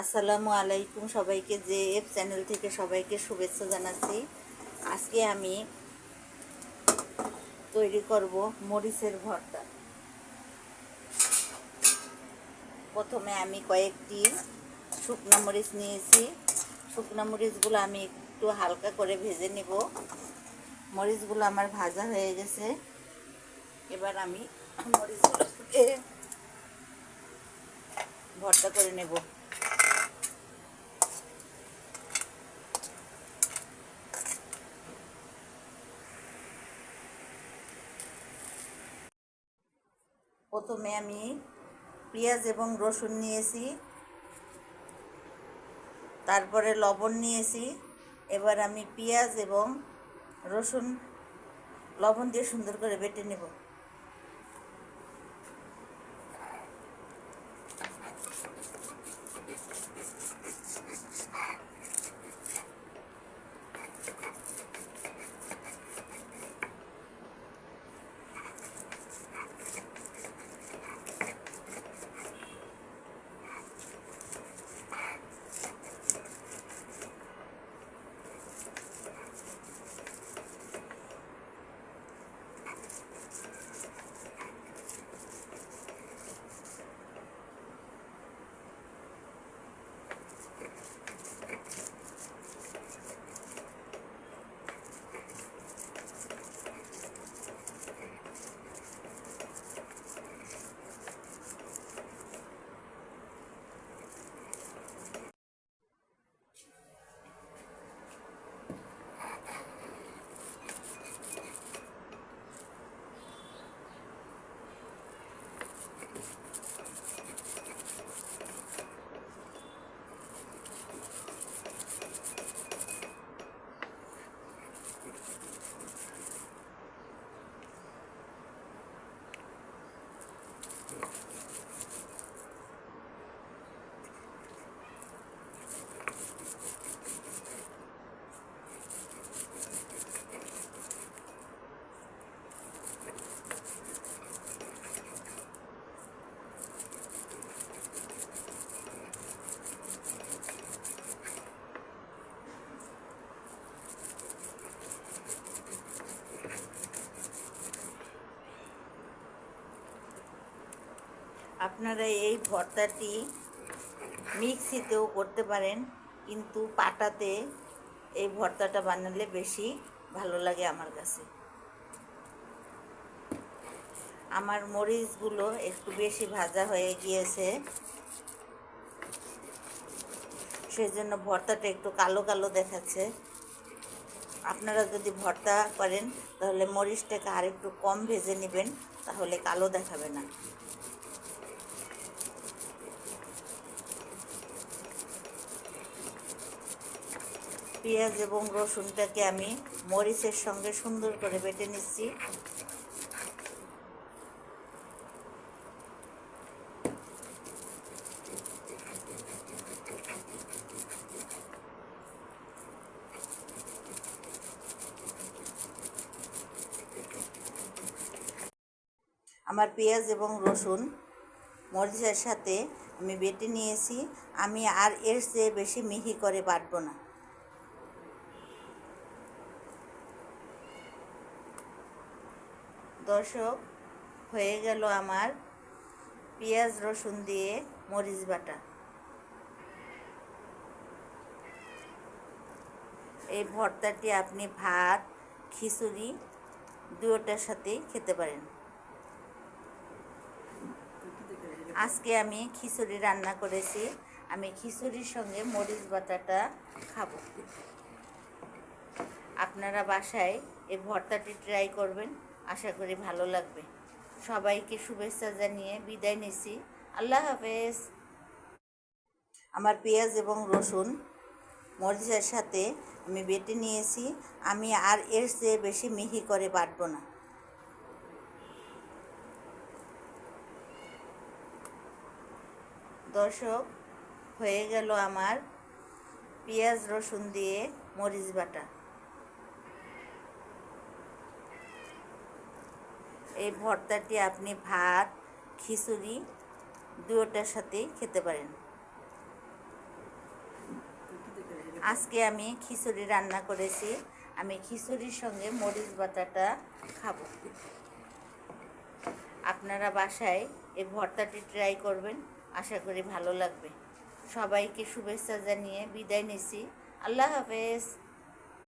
আসসালামু আলাইকুম সবাইকে যে এফ চ্যানেল থেকে সবাইকে শুভেচ্ছা জানাচ্ছি। আজকে আমি তৈরি করব মরিচের ভর্তা। প্রথমে আমি কয়েকটি শুকনো মরিচ নিয়েছি। শুকনো মরিচগুলো আমি একটু হালকা করে ভেজে নেব। মরিচগুলো আমার ভাজা হয়ে গেছে। এবার আমি মরিচগুলোকে ভর্তা করে নেব। প্রথমে আমি পেঁয়াজ এবং রসুন নিয়েছি। তারপরে লবণ নিয়েছি। এবার আমি পেঁয়াজ এবং রসুন, লবণ দিয়ে সুন্দর করে বেটে নেব। আপনারা এই ভর্তাটি মিক্সিতেও করতে পারেন, কিন্তু পাটাতে এই ভর্তাটা বানালে বেশি ভালো লাগে আমার কাছে। আমার মরিচগুলো একটু বেশি ভাজা হয়ে গিয়েছে। সেই জন্য ভর্তাটা একটু কালো কালো দেখাচ্ছে। আপনারা যদি ভর্তা করেন, তাহলে মরিচটাকে আর একটু কম ভেজে নেবেন, তাহলে কালো দেখাবে না। পেঁয়াজ এবং রসুনটাকে আমি মরিচের সঙ্গে সুন্দর করে বেটে নিচ্ছি। আমার পেঁয়াজ এবং রসুন মরিচের সাথে আমি বেটে নিয়েছি। আমি আর এর চেয়ে বেশি মিহি করে বাটবো না। দর্শক, হয়ে গেল আমার পেঁয়াজ রসুন দিয়ে মরিচ বাটা। এই ভর্তাটি আপনি ভাত, খিচুড়ি দুটোটার সাথেই খেতে পারেন। আজকে আমি খিচুড়ি রান্না করেছি। আমি খিচুড়ির সঙ্গে মরিচ বাটাটা খাব। আপনারা বাসায় এই ভর্তাটি ট্রাই করবেন। আশা করি ভালো লাগবে। সবাইকে শুভেচ্ছা জানিয়ে বিদায় নিচ্ছি। আল্লাহ হাফেজ। আমার পেঁয়াজ এবং রসুন মরিচের সাথে আমি বেটে নিয়েছি। আমি আর এর চেয়ে বেশি মিহি করে বাটবো না। দর্শক, হয়ে গেল আমার পেঁয়াজ, রসুন দিয়ে মরিচ বাটা। এই ভর্তাটি আপনি ভাত, খিচুড়ি দুটোটার সাথেই খেতে পারেন। আজকে আমি খিচুড়ি রান্না করেছি। আমি খিচুড়ির সঙ্গে মরিচ বাটাটা খাব। আপনারা বাসায় এই ভর্তাটি ট্রাই করবেন। আশা করি ভালো লাগবে। সবাইকে শুভেচ্ছা জানিয়ে বিদায় নিছি আল্লাহ হাফেজ।